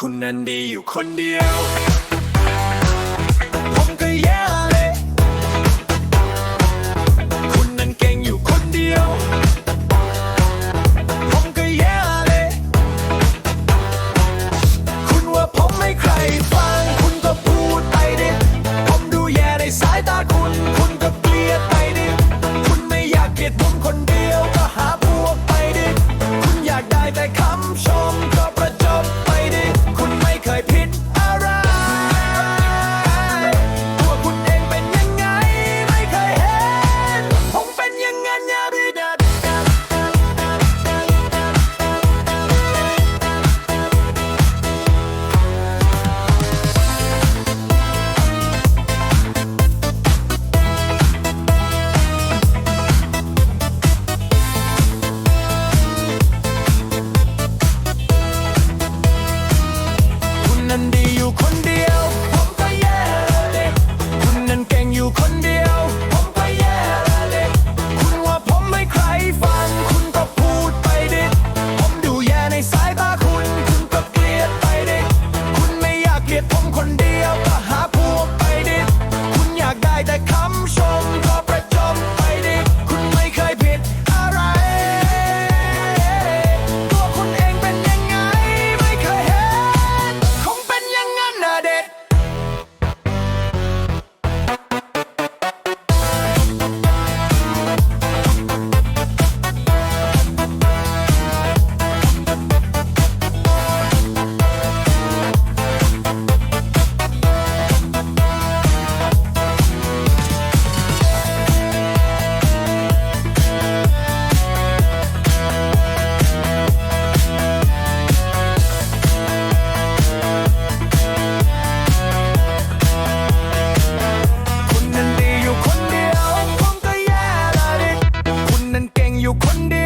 คุณนั้นดีอยู่คนเดียว เดียว ผมก็แย่เลยคุณนั่นเก่งอยู่คนเดียว One day